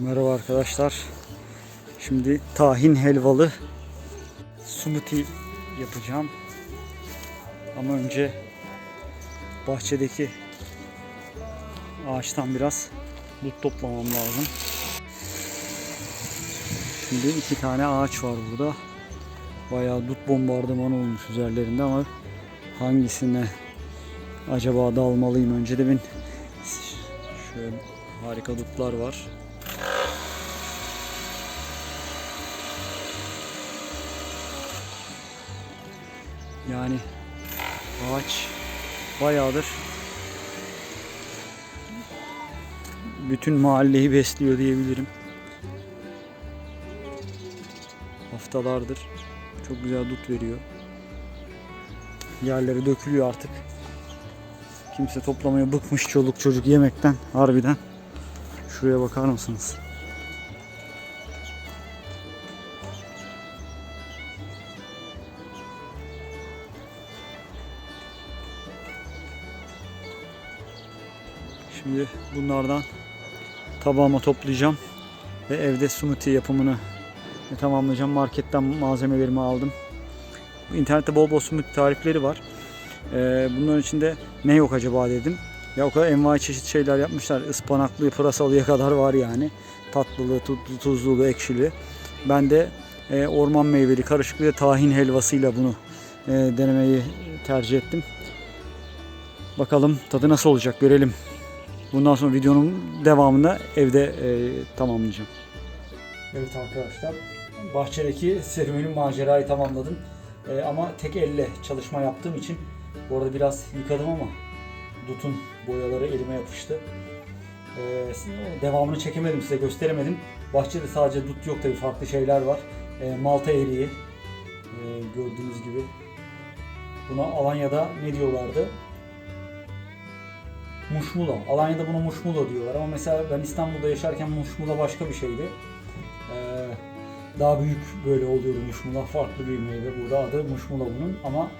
Merhaba arkadaşlar. Şimdi tahin helvalı smoothie yapacağım. Ama önce bahçedeki ağaçtan biraz dut toplamam lazım. Şimdi iki tane ağaç var burada. Bayağı dut bombardımanı olmuş üzerlerinde ama hangisine acaba dalmalıyım? Önce de ben şöyle harika dutlar var. Yani ağaç bayağıdır bütün mahalleyi besliyor diyebilirim. Haftalardır çok güzel dut veriyor. Yerlere dökülüyor artık. Kimse toplamaya bıkmış çoluk çocuk yemekten harbiden. Şuraya bakar mısınız? Şimdi bunlardan tabağıma toplayacağım ve evde smoothie yapımını tamamlayacağım. Marketten malzemelerimi aldım. İnternette bol bol smoothie tarifleri var. Ee, bunların içinde ne yok acaba dedim. Ya o kadar envai çeşit şeyler yapmışlar. Ispanaklı, pırasalıya kadar var yani. Tatlılı, tuzlu, tuzlulu, ekşili. Ben de e, orman meyveli karışık ve tahin helvasıyla bunu e, denemeyi tercih ettim. Bakalım tadı nasıl olacak görelim. Bundan sonra videonun devamında evde e, tamamlayacağım. Evet arkadaşlar bahçedeki serüvenin macerayı tamamladım. E, ama tek elle çalışma yaptığım için bu arada biraz yıkadım ama dutun boyaları elime yapıştı. E, devamını çekemedim size gösteremedim. Bahçede sadece dut yok tabi farklı şeyler var. E, Malta eriği e, gördüğünüz gibi. Buna Alanya'da ne diyorlardı? Muşmula. Alanya'da buna muşmula diyorlar ama mesela ben İstanbul'da yaşarken muşmula başka bir şeydi. Ee, daha büyük böyle oluyordu muşmula. Farklı bir meyve. Burada adı muşmula bunun ama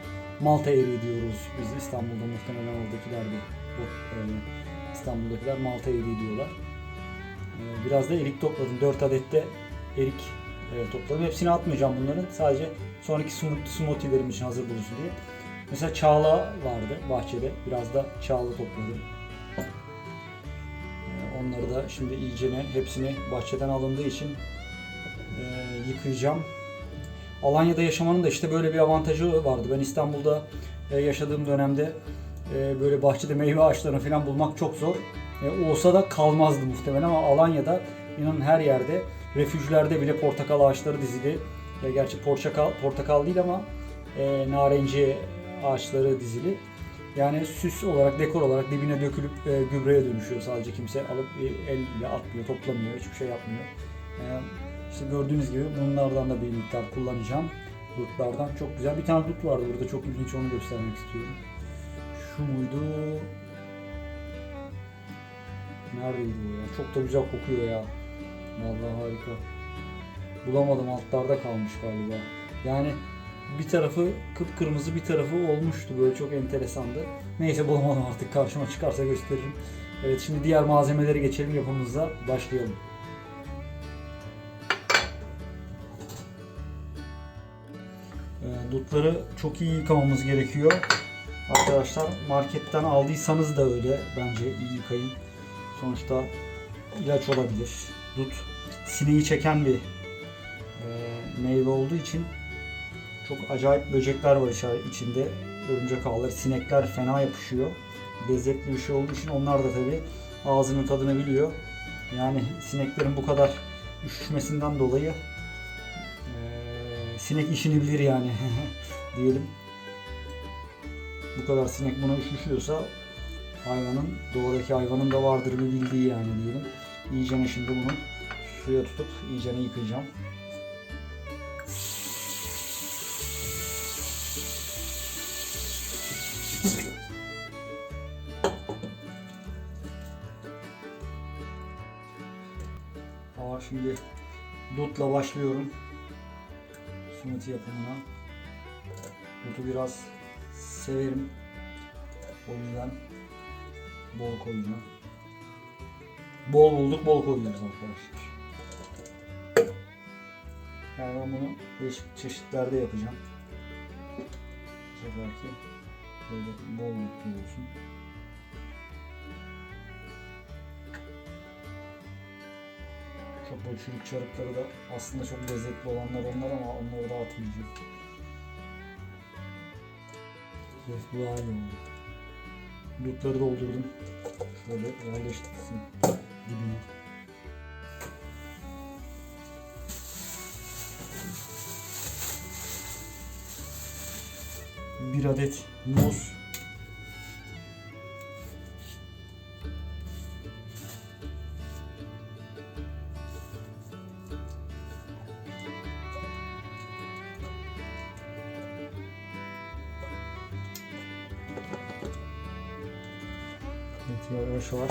Malta eriği diyoruz biz İstanbul'da muhtemelen oradakiler de. Bu, e, İstanbul'dakiler Malta eriği diyorlar. Ee, biraz da erik topladım. 4 adet de erik e, topladım. Hepsini atmayacağım bunların. Sadece sonraki smooth- smoothie'lerim için hazır bulunsun diye. Mesela çağla vardı bahçede. Biraz da çağla topladım. Onları da şimdi iyicene hepsini bahçeden alındığı için e, yıkayacağım. Alanya'da yaşamanın da işte böyle bir avantajı vardı. Ben İstanbul'da e, yaşadığım dönemde e, böyle bahçede meyve ağaçlarını falan bulmak çok zor. E, olsa da kalmazdı muhtemelen ama Alanya'da inanın her yerde refüjlerde bile portakal ağaçları dizili. Ya gerçi portakal portakal değil ama e, narenci ağaçları dizili. Yani süs olarak, dekor olarak dibine dökülüp e, gübreye dönüşüyor sadece. Kimse alıp e, elle atmıyor, toplamıyor, hiçbir şey yapmıyor. E, işte gördüğünüz gibi bunlardan da bir miktar kullanacağım. Dutlardan çok güzel. Bir tane dut vardı burada çok ilginç onu göstermek istiyorum. Şu muydu? Neredeydi o ya? Çok da güzel kokuyor ya. Vallahi harika. Bulamadım altlarda kalmış galiba. Yani bir tarafı kıpkırmızı bir tarafı olmuştu böyle çok enteresandı. Neyse bulamadım artık karşıma çıkarsa gösteririm. Evet şimdi diğer malzemeleri geçelim yapımımıza başlayalım. Ee, Dutları çok iyi yıkamamız gerekiyor. Arkadaşlar marketten aldıysanız da öyle bence iyi yıkayın. Sonuçta ilaç olabilir. Dut sineği çeken bir e, meyve olduğu için çok acayip böcekler var içinde. Örümcek ağları, sinekler fena yapışıyor. Lezzetli bir şey olduğu için onlar da tabi ağzının tadını biliyor. Yani sineklerin bu kadar üşüşmesinden dolayı eee, sinek işini bilir yani diyelim. Bu kadar sinek buna üşüşüyorsa hayvanın, doğadaki hayvanın da vardır bir bildiği yani diyelim. İyicene şimdi bunu suya tutup iyicene yıkayacağım. Şimdi dutla başlıyorum. Smoothie yapımına. Dutu biraz severim. O yüzden bol koyacağım. Bol bulduk bol koyuyoruz arkadaşlar. Yani ben bunu değişik çeşitlerde yapacağım. Bu seferki böyle bol yüklü olsun. Çok böyle çürük çarıkları da aslında çok lezzetli olanlar onlar ama onları da atmayacağım. Evet bu iyi oldu. Dutları doldurdum. Şöyle yerleştirsin dibine. Bir adet muz. Evet yavaş yavaş.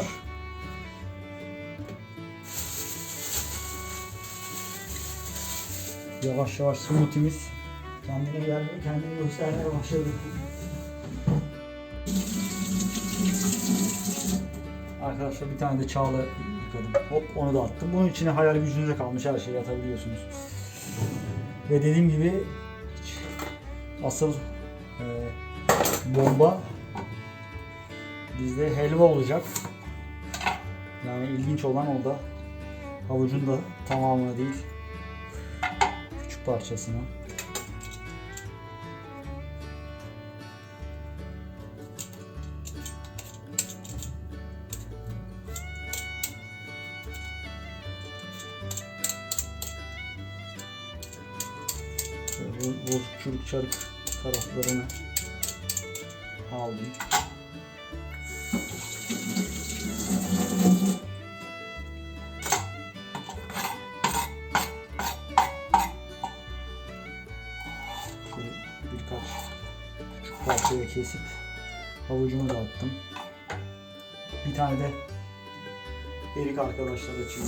Yavaş yavaş smoothie'miz kendine gelmeye, kendini göstermeye başladı. Arkadaşlar bir tane de çağla yıkadım. Hop onu da attım. Bunun içine hayal gücünüze kalmış her şeyi atabiliyorsunuz. Ve dediğim gibi asıl e, bomba bizde helva olacak. Yani ilginç olan o da havucun da tamamını değil küçük parçasını. Bozuk çürük çarık taraflarını aldım. Parçaya kesip havucumu da attım. Bir tane de erik arkadaşlar için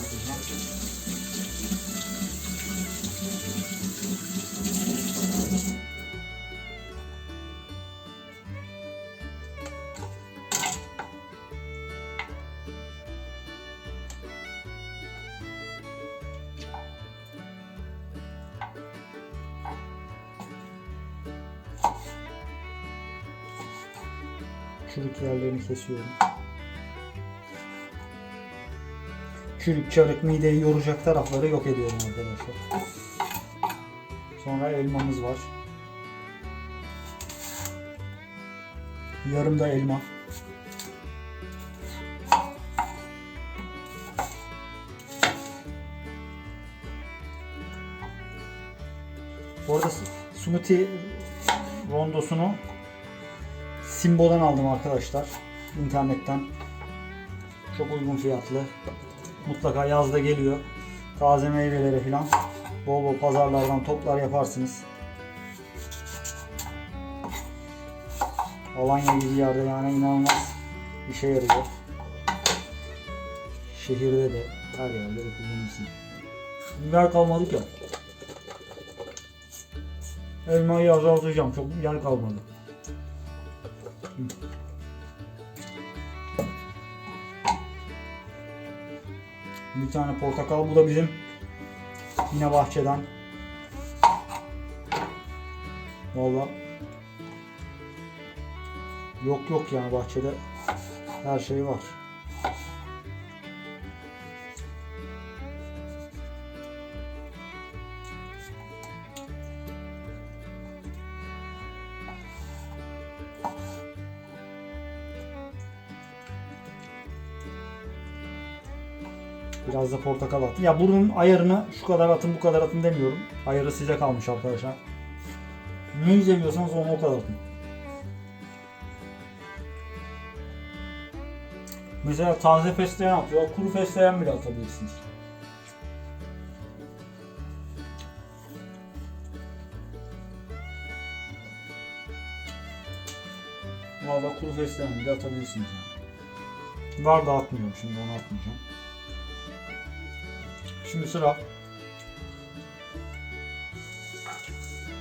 Çürük yerlerini kesiyorum. Çürük, çarık, mideyi yoracak tarafları yok ediyorum arkadaşlar. Sonra elmamız var. Yarım da elma. Bu arada smoothie rondosunu Simbo'dan aldım arkadaşlar. İnternetten. Çok uygun fiyatlı. Mutlaka yazda geliyor. Taze meyvelere falan bol bol pazarlardan toplar yaparsınız. Alanya gibi yerde yani inanılmaz işe yarıyor. Şehirde de her yerde de kullanırsın. Yer kalmadı ki. Elmayı azaltacağım. Çok yer kalmadı. Bir tane portakal. Bu bizim yine bahçeden. Valla yok yok yani bahçede her şey var. Biraz da portakal atın. Ya bunun ayarını şu kadar atın bu kadar atın demiyorum. Ayarı size kalmış arkadaşlar. Ne izlemiyorsanız onu o kadar atın. Mesela taze fesleğen atıyor. Kuru fesleğen bile atabilirsiniz. Valla kuru fesleğen bile atabilirsiniz yani. Var da atmıyorum şimdi onu atmayacağım. Şimdi sıra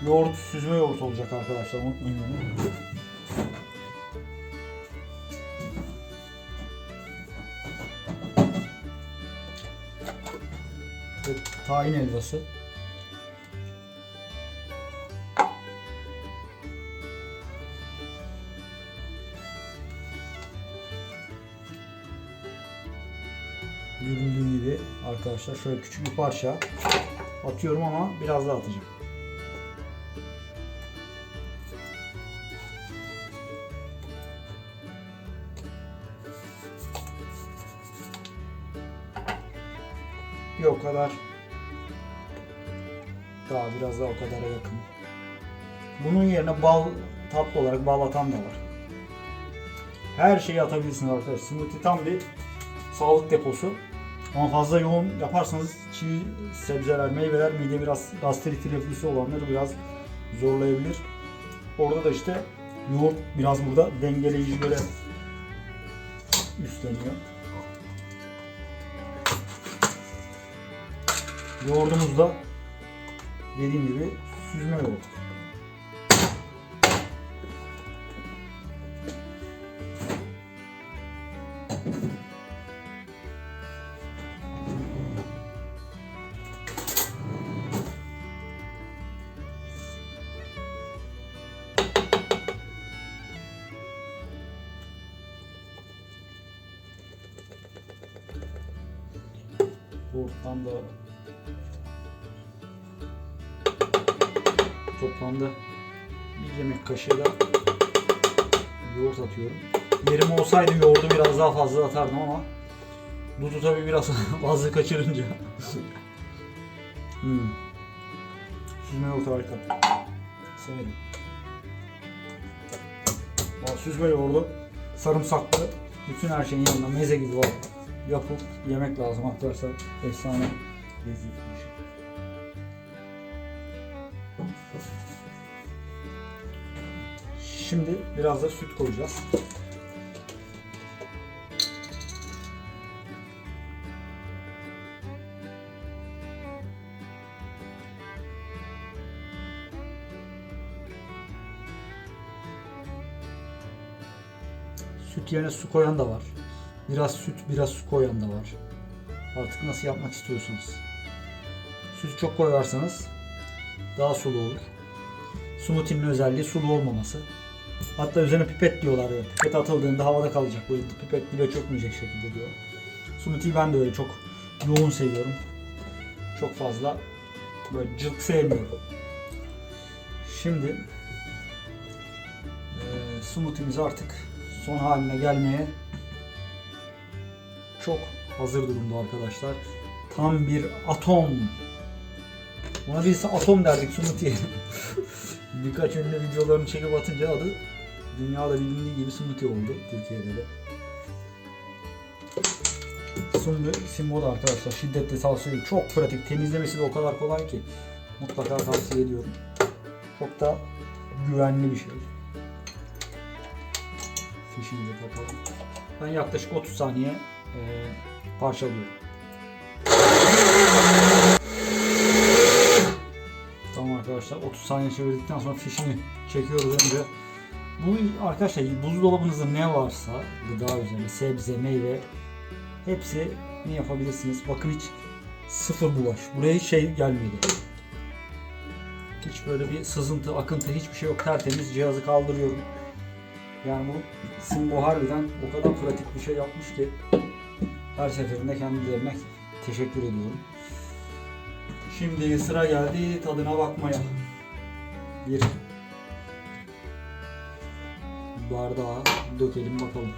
yoğurt süzme yoğurt olacak arkadaşlar unutmayın. Ve tahin helvası. Arkadaşlar şöyle küçük bir parça atıyorum ama biraz daha atacağım. Bir o kadar daha biraz daha o kadara yakın. Bunun yerine bal tatlı olarak bal atan da var. Her şeyi atabilirsiniz arkadaşlar. Smoothie tam bir sağlık deposu. Ama fazla yoğun yaparsanız çiğ sebzeler, meyveler mide biraz gastrit reflüsü olanları biraz zorlayabilir. Orada da işte yoğurt biraz burada dengeleyici görev üstleniyor. Yoğurdumuz da dediğim gibi süzme yoğurt. Yoğurttan da toplamda bir yemek kaşığı da yoğurt atıyorum. Yerim olsaydı yoğurdu biraz daha fazla atardım ama dudu tabi biraz fazla kaçırınca. hmm. Süzme yoğurt harika. Severim. Süzme yoğurdu sarımsaklı bütün her şeyin yanında meze gibi var. Yapıp yemek lazım arkadaşlar. Efsane lezzetli şey. Şimdi biraz da süt koyacağız. Süt yerine su koyan da var. Biraz süt, biraz su koyan da var. Artık nasıl yapmak istiyorsanız. Sütü çok koyarsanız daha sulu olur. Smoothie'nin özelliği sulu olmaması. Hatta üzerine pipet diyorlar ya. Pipet atıldığında havada kalacak. Bu pipet dibe çökmeyecek şekilde diyor. Smoothie ben de öyle çok yoğun seviyorum. Çok fazla böyle cılk sevmiyorum. Şimdi eee smoothie'miz artık son haline gelmeye çok hazır durumda arkadaşlar. Tam bir atom. Buna birisi atom derdik smoothie. Birkaç ünlü videolarını çekip atınca adı dünyada bilindiği gibi smoothie oldu Türkiye'de de. Sundu Simbo da arkadaşlar tavsiye ediyorum. Çok pratik. Temizlemesi de o kadar kolay ki. Mutlaka tavsiye ediyorum. Çok da güvenli bir şey. Fişini de takalım. Ben yaklaşık 30 saniye e, parçalıyorum. Tamam arkadaşlar 30 saniye çevirdikten sonra fişini çekiyoruz önce. Bu arkadaşlar buzdolabınızda ne varsa gıda üzerine sebze, meyve hepsi ne yapabilirsiniz. Bakın hiç sıfır bulaş. Buraya şey gelmedi. Hiç böyle bir sızıntı, akıntı hiçbir şey yok. Tertemiz cihazı kaldırıyorum. Yani bu Simbo harbiden o kadar pratik bir şey yapmış ki her seferinde kendilerine teşekkür ediyorum. Şimdi sıra geldi tadına bakmaya. Bir bardağa dökelim bakalım.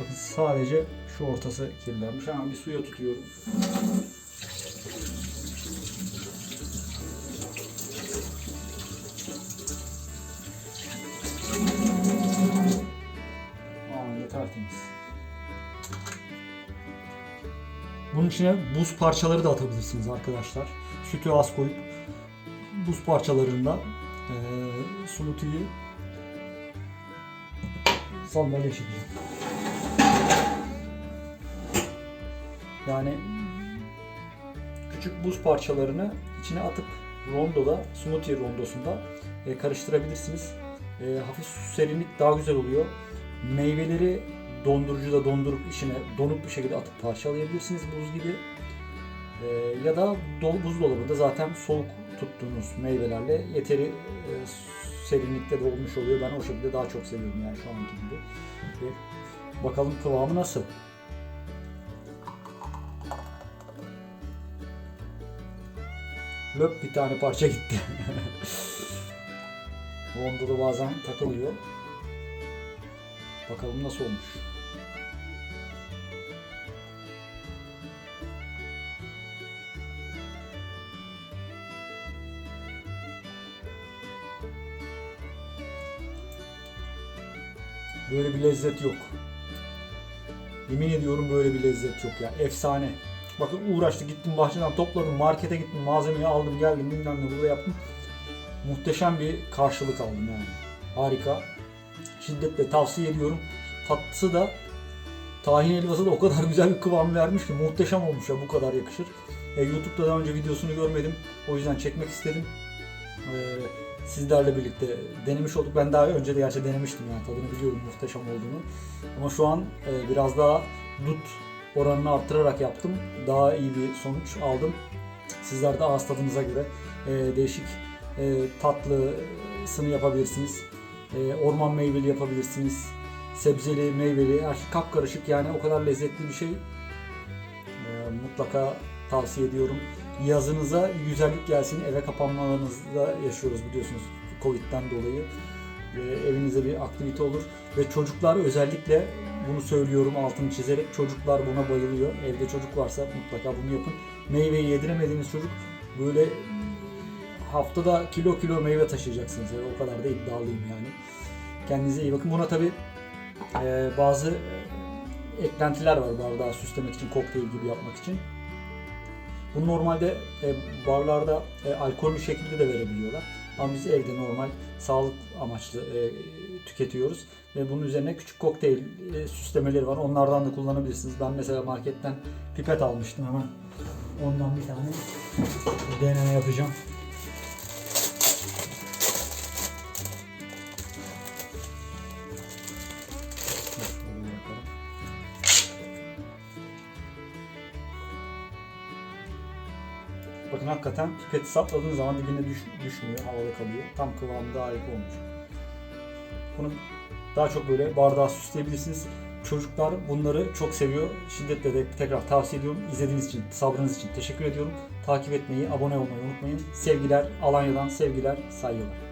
Bakın sadece şu ortası kirlenmiş. Hemen bir suya tutuyorum. Bunun içine buz parçaları da atabilirsiniz arkadaşlar. Sütü az koyup buz parçalarında eee smoothie'yi çekeceğim. Yani küçük buz parçalarını içine atıp rondoda, smoothie rondosunda e, karıştırabilirsiniz. E, hafif serinlik daha güzel oluyor. Meyveleri dondurucuda dondurup içine donuk bir şekilde atıp parçalayabilirsiniz buz gibi. E, ya da do- buzdolabında zaten soğuk tuttuğunuz meyvelerle yeteri e, serinlikte de olmuş oluyor. Ben o şekilde daha çok seviyorum yani şu anki gibi. Ve bakalım kıvamı nasıl? Löp bir tane parça gitti. Onda da bazen takılıyor. Bakalım nasıl olmuş. Bir lezzet yok. Yemin ediyorum böyle bir lezzet yok ya. Efsane. Bakın uğraştı gittim bahçeden topladım markete gittim malzemeyi aldım geldim bilmem ne burada yaptım. Muhteşem bir karşılık aldım yani. Harika. Şiddetle tavsiye ediyorum. Tatlısı da tahin helvası da o kadar güzel bir kıvam vermiş ki muhteşem olmuş ya bu kadar yakışır. E, YouTube'da daha önce videosunu görmedim. O yüzden çekmek istedim. E, sizlerle birlikte denemiş olduk. Ben daha önce de gerçi denemiştim yani tadını biliyorum muhteşem olduğunu. Ama şu an e, biraz daha dut oranını arttırarak yaptım. Daha iyi bir sonuç aldım. Sizler de ağız tadınıza göre e, değişik e, tatlısını yapabilirsiniz. E, orman meyveli yapabilirsiniz. Sebzeli, meyveli, her şey kapkarışık yani o kadar lezzetli bir şey. E, mutlaka tavsiye ediyorum. Yazınıza güzellik gelsin. Eve kapanmalarınızda yaşıyoruz biliyorsunuz Covid'den dolayı. E, evinize bir aktivite olur. Ve çocuklar özellikle bunu söylüyorum altını çizerek çocuklar buna bayılıyor. Evde çocuk varsa mutlaka bunu yapın. Meyveyi yediremediğiniz çocuk böyle haftada kilo kilo meyve taşıyacaksınız. Yani o kadar da iddialıyım yani. Kendinize iyi bakın. Buna tabi bazı e, eklentiler var bardağı süslemek için, kokteyl gibi yapmak için. Bunu normalde e, barlarda e, alkollü şekilde de verebiliyorlar. Ama biz evde normal sağlık amaçlı e, tüketiyoruz. Ve bunun üzerine küçük kokteyl e, süslemeleri var. Onlardan da kullanabilirsiniz. Ben mesela marketten pipet almıştım hemen. Ondan bir tane deneme yapacağım. Hakikaten pipeti sapladığınız zaman dibine düş, düşmüyor, havada kalıyor. Tam kıvamında harika olmuş. Bunu daha çok böyle bardağa süsleyebilirsiniz. Çocuklar bunları çok seviyor. Şiddetle de tekrar tavsiye ediyorum. İzlediğiniz için, sabrınız için teşekkür ediyorum. Takip etmeyi, abone olmayı unutmayın. Sevgiler, Alanya'dan sevgiler, saygılar.